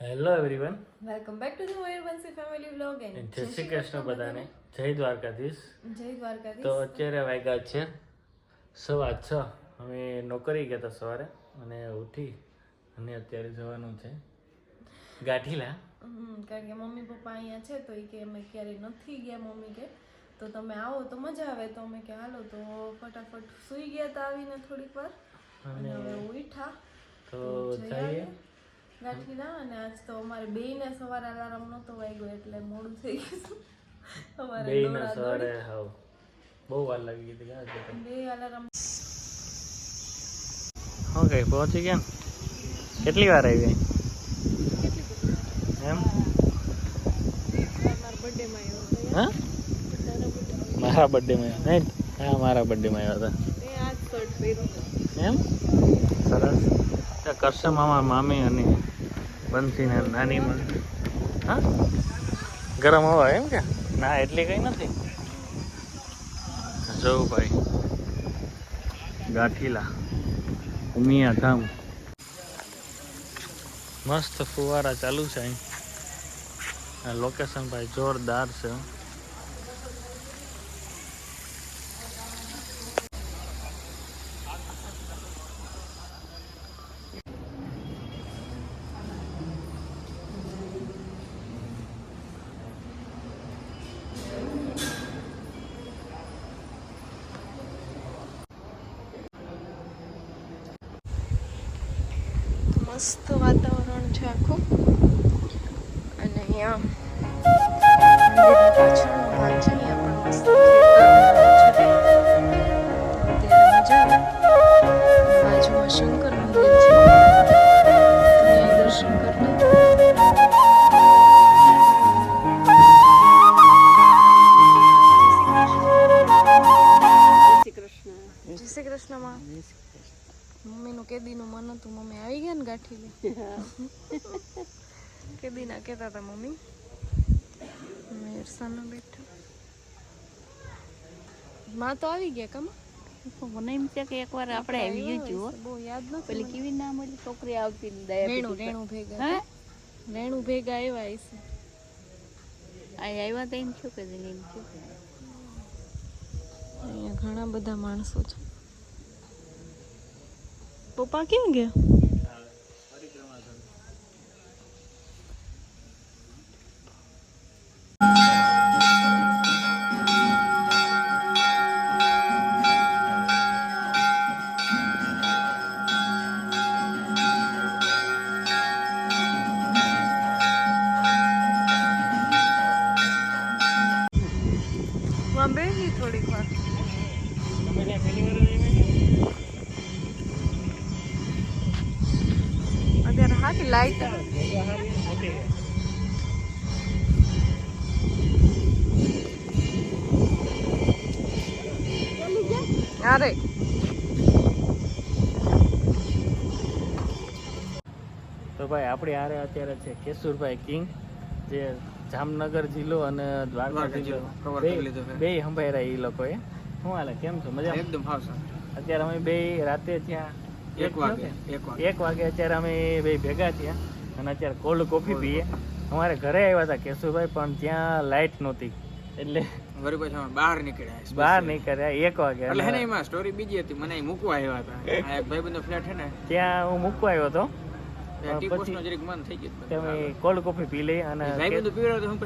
Hello everyone welcome back to the Mayurvanshi family vlog and Jai Shri Krishna બધાને. જય દ્વારકાધીશ. જય દ્વારકાધીશ. તો અત્યારે વાગ્યા છે સવા છ. અમે નોકરી ગયા હતા સવારે અને ઉઠી અને અત્યારે જવાનું છે ગાંઠીલા કારણ કે મમ્મી પપ્પા અહીંયા છે તો એ કે અમે ક્યારેય નથી ગયા મમ્મી કે તો તમે આવો તો મજા આવે. તો અમે કે હાલો તો ફટાફટ સૂઈ ગયા હતા આવીને થોડીક વાર. અને હવે ઉઠા તો જઈ જઈએ. ગાંઠીના અને આજ તો અમારે બે ને સવારે અલાર્મ નહોતો વાગ્યો એટલે મોડું થઈ ગયું અમારે બે સવારે હાવ. બહુ વાર લાગી ગઈ હતી. બે અલાર્મ કઈ પહોંચી ગયા કેટલી વાર આવી? એમ? મારા બર્થડે માં આવ્યો હા? મારા બર્થડેમાં નહીં હા મારા બર્થડેમાં આવ્યા હતા. એ આજ શર્ટ એમ? સરસ. કરશે મામા મામી અને બંસીને નાની માં. હા? ગરમ હવા એમ કે? ના એટલી કઈ નથી. જવું ભાઈ. ગાંઠીલા. ઉમિયા ધામ. મસ્ત ફુવારા ચાલુ છે અહીં. આ લોકેશન ભાઈ જોરદાર છે. મસ્ત વાતાવરણ છે આખું. અને અહીંયા પાછળનો ભાગ છે અહીંયા પણ ગાંઠી લે કેદીના કહેતા હતા મમ્મી મેરસાનો બેઠો માં તો આવી ગયા કમ મને એમ છે કે એકવાર આપણે આવી જુઓ બહુ યાદ નથી પેલી કેવી નામ ઓલી છોકરી આવતી ને દયા રેણુ રેણુ ભેગા હે રેણુ ભેગા આવ્યા છે આ આવ્યા તો એમ છું કે એમ છો અહીંયા ઘણા બધા માણસો છે પપ્પા કેમ ગયા લાઈટ અરે તો ભાઈ આપણે હારે અત્યારે છે કેશુરભાઈ કિંગ જે જામનગર જિલ્લો અને દ્વારકા જિલ્લો બે સંભાળ્યા એ. લોકોએ શું હાલે કેમ છો? મજા એકદમ અત્યારે અમે બે રાતે ત્યાં એક વાગે એક વાગે. અત્યારે અમે બે ભેગા થયા અને અત્યારે કોલ્ડ કોફી પીએ. અમારે ઘરે આવ્યા હતા કેશુભાઈ પણ ત્યાં લાઇટ નહોતી. એટલે બહાર નીકળ્યા બહાર નીકળ્યા એક વાગે. એટલે હે એમાં સ્ટોરી બીજી હતી મને મૂકવા આવ્યા હતા. ભાઈબંધનો ફ્લેટ છે ને ત્યાં હું મૂકવા આવ્યો હતો. કોલ્ડ કોફી પી લઈ અને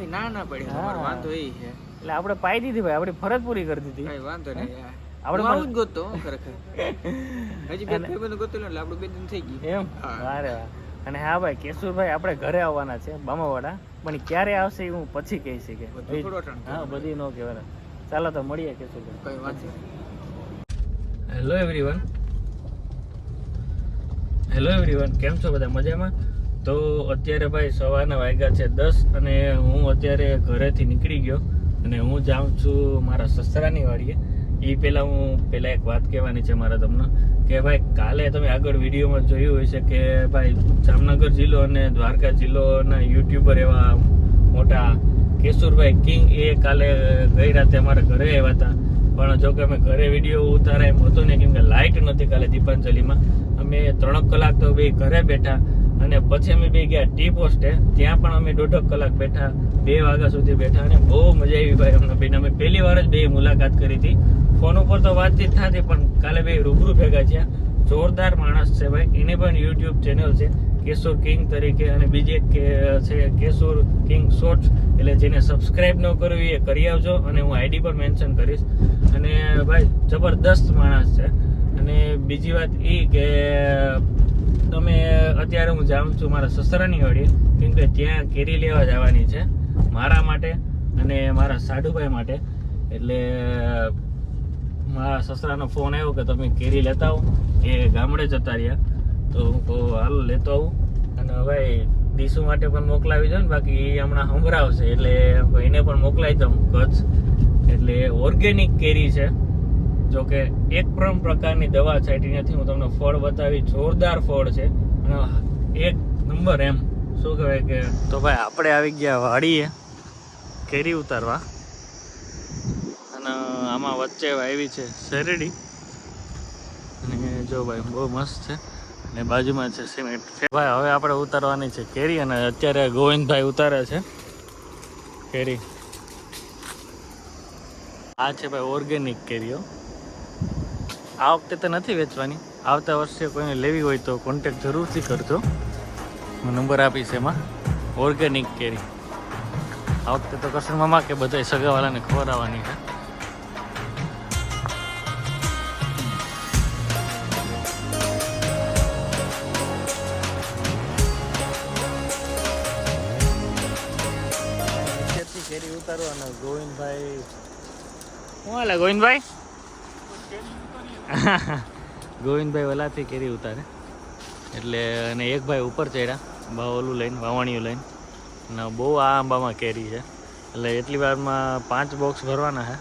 ના ના પડી વાંધો એ છે. એટલે આપણે પાઈ દીધી ભાઈ આપણી ફરજ પૂરી કરી દીધી. વાંધો નહીં. આપણે આવું જ ગોતો ખરેખર. હજી બે ભાઈબંધો ગોતેલો એટલે આપણું બે દિન થઈ ગયું. એમ. વારે વાહ અને હા ભાઈ કેશુરભાઈ આપણે ઘરે આવવાના છે બામાવાડા. પણ ક્યારે આવશે હું પછી કહી શકે હા બધી નો કહેવાય ચાલો તો મળીએ કેશુરભાઈ. કઈ વાત છે હેલો એવરીવન હેલો એવરીવન કેમ છો બધા? મજામાં? તો અત્યારે ભાઈ સવારના વાગ્યા છે દસ અને હું અત્યારે ઘરેથી નીકળી ગયો અને હું જાઉં છું મારા સસરાની વાડીએ. એ પહેલાં હું પહેલાં એક વાત કહેવાની છે મારા તમને, કે ભાઈ કાલે તમે આગળ વિડીયોમાં જોયું હોય છે કે ભાઈ જામનગર જિલ્લો અને દ્વારકા જિલ્લોના યુટ્યુબર એવા મોટા કેશુરભાઈ કિંગ એ કાલે ગઈ રાતે અમારા ઘરે આવ્યા હતા. પણ જો કે અમે ઘરે વીડિયો ઉતારા એમ હતું ને કેમ કે લાઇટ નથી કાલે દીપાંજલિમાં. અમે મેં ત્રણક કલાક તો બે ઘરે બેઠા અને પછી અમે બે ગયા ટી પોસ્ટે. ત્યાં પણ અમે દોઢ કલાક બેઠા, બે વાગ્યા સુધી બેઠા અને બહુ મજા આવી ભાઈ અમને બેન. અમે પહેલી વાર જ બે મુલાકાત કરી હતી. ફોન ઉપર તો વાતચીત થતી, પણ કાલે બે રૂબરૂ ભેગા થયા. જોરદાર માણસ છે ભાઈ. એને પણ યુટ્યુબ ચેનલ છે, કેશોર કિંગ તરીકે અને બીજી એક છે, કેશોર કિંગ શોર્ટ્સ. એટલે જેને સબસ્ક્રાઇબ ન કરવી એ કરી આવજો અને હું આઈડી પર મેન્શન કરીશ. અને ભાઈ, જબરદસ્ત માણસ છે. અને બીજી વાત એ કે તમે અત્યારે હું જાઉં છું મારા સસરાની વાડીએ કેમ કે ત્યાં કેરી લેવા જવાની છે મારા માટે અને મારા સાડુભાઈ માટે. એટલે મારા સસરાનો ફોન આવ્યો કે તમે કેરી લેતા આવો. એ ગામડે જતા રહ્યા. તો હું કહું, હાલ લેતો આવું. અને ભાઈ દીસુ માટે પણ મોકલાવી દઉં ને, બાકી એ હમણાં સંભળાવશે. એટલે એને પણ મોકલાવી દઉં કચ્છ એટલે ઓર્ગેનિક કેરી છે. જો કે એક પણ પ્રકારની દવા છાંટી નથી. હું તમને ફળ બતાવી, જોરદાર ફળ છે. અને એક નંબર એમ. શું કહેવાય કે તો ભાઈ, આપણે આવી ગયા વાડીએ, કેરી ઉતારવા. અને આમાં વચ્ચે આવી છે શેરડી. અને જો ભાઈ, બહુ મસ્ત છે. અને બાજુમાં છે સિમેન્ટ. ભાઈ, હવે આપણે ઉતારવાની છે કેરી અને અત્યારે ગોવિંદભાઈ ઉતારે છે કેરી. આ છે ભાઈ ઓર્ગેનિક કેરીઓ. આ વખતે તો નથી વેચવાની. આવતા વર્ષે કોઈને લેવી હોય તો કોન્ટેક્ટ જરૂરથી કરજો. હું નંબર આપીશ એમાં. ઓર્ગેનિક કેરી. આ વખતે તો કસર મામા કે બધા સગાવાલાને ખવડાવવાની છે. કેરી ઉતારો અને ગોવિંદભાઈ. શું હાલે ગોવિંદભાઈ? ગોવિંદભાઈ વલાથી કેરી ઉતારે. એટલે અને એક ભાઈ ઉપર ચડ્યા બા ઓલું લઈને, વાવણીયું લઈને. અને બહુ આ આંબામાં કેરી છે. એટલે એટલી વારમાં પાંચ બોક્સ ભરવાના છે.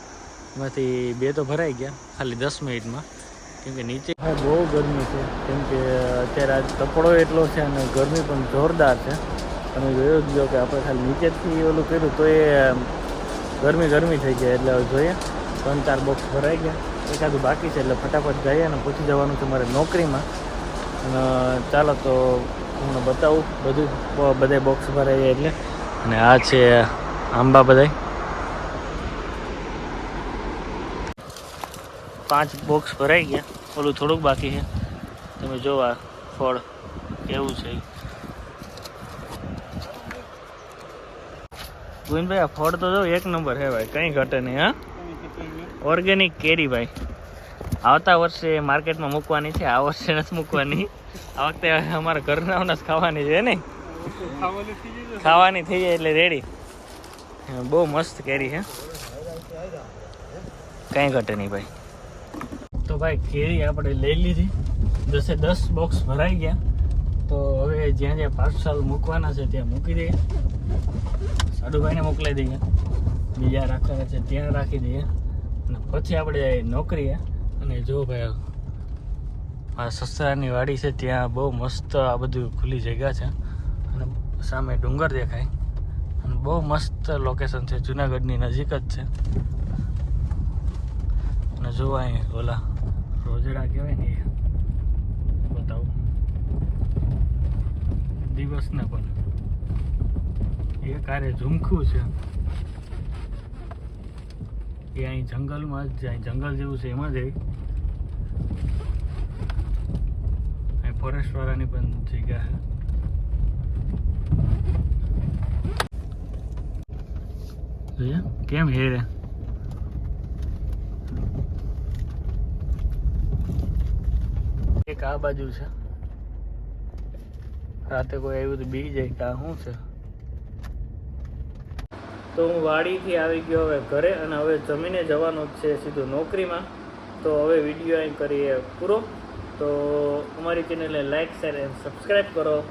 એમાંથી બે તો ભરાઈ ગયા, ખાલી દસ મિનિટમાં. કેમકે નીચે બહુ ગરમી છે. કેમ કે અત્યારે આજ તપડો એટલો છે અને ગરમી પણ જોરદાર છે. તમે જોયો જો કે આપણે ખાલી નીચેથી ઓલું કર્યું તો એ ગરમી ગરમી થઈ ગયા. એટલે હવે જોઈએ. ત્રણ ચાર બોક્સ ભરાઈ ગયા. એકાદું બાકી છે એટલે ફટાફટ જઈએ અને પૂછી જવાનું છે મારે નોકરીમાં. અને, ચાલો તો હું બતાવું બધું. બ- બધાય બોક્સ ભરાઈ જાય એટલે. અને આ છે આંબા બધાય. પાંચ બોક્સ ભરાઈ ગયા. ઓલું થોડુંક બાકી છે. તમે જોવા ફળ કેવું છે. ગોવિંદભાઈ આ ફળ તો જો એક નંબર છે ભાઈ. કંઈ ઘટે નહીં, હા? ઓર્ગેનિક કેરી ભાઈ. આવતા વર્ષે માર્કેટમાં મૂકવાની છે, આ વર્ષે નથી મૂકવાની. આ વખતે અમારા ઘરના જ ખાવાની છે ને ખાવાની થઈ જાય એટલે રેડી બહુ મસ્ત કેરી છે. કાંઈ ઘટે નહીં ભાઈ. તો ભાઈ, કેરી આપણે લઈ લીધી. દસે દસ બોક્સ ભરાઈ ગયા. તો હવે જ્યાં જ્યાં પાર્સલ મૂકવાના છે, ત્યાં મૂકી દઈએ. સાડુભાઈને મોકલાઈ દઈએ. બીજા રાખવાના છે, ત્યાં રાખી દઈએ. અને પછી આપણે નોકરીએ. અને જો ભાઈ, આ સસરાની વાડી છે, ત્યાં બહુ મસ્ત આ બધું ખુલ્લી જગ્યા છે. અને સામે ડુંગર દેખાય. અને બહુ મસ્ત લોકેશન છે, જુનાગઢની નજીક જ છે. અને જો અહીં ઓલા રોજડા કહેવાય ને બતાવું. દિવસના પણ. એ કારે ઝુમખું છે. એ અહીં જંગલમાં જ અહીં જંગલ જેવું છે એમાં જઈ અહીં ફોરેસ્ટ વાળાની પણ જગ્યા છે. જોઈએ કેમ હેરે એક આ બાજુ છે. રાતે કોઈ આવ્યું તો બી જાય કે શું છે? તો હું વાડીથી આવી ગયો હવે ઘરે અને હવે જમીને જવાનો છે સીધું નોકરીમાં. તો હવે વીડિયો અહીં કરીએ પૂરો. તો અમારી ચેનલને લાઈક શેર એન્ડ સબસ્ક્રાઈબ કરો.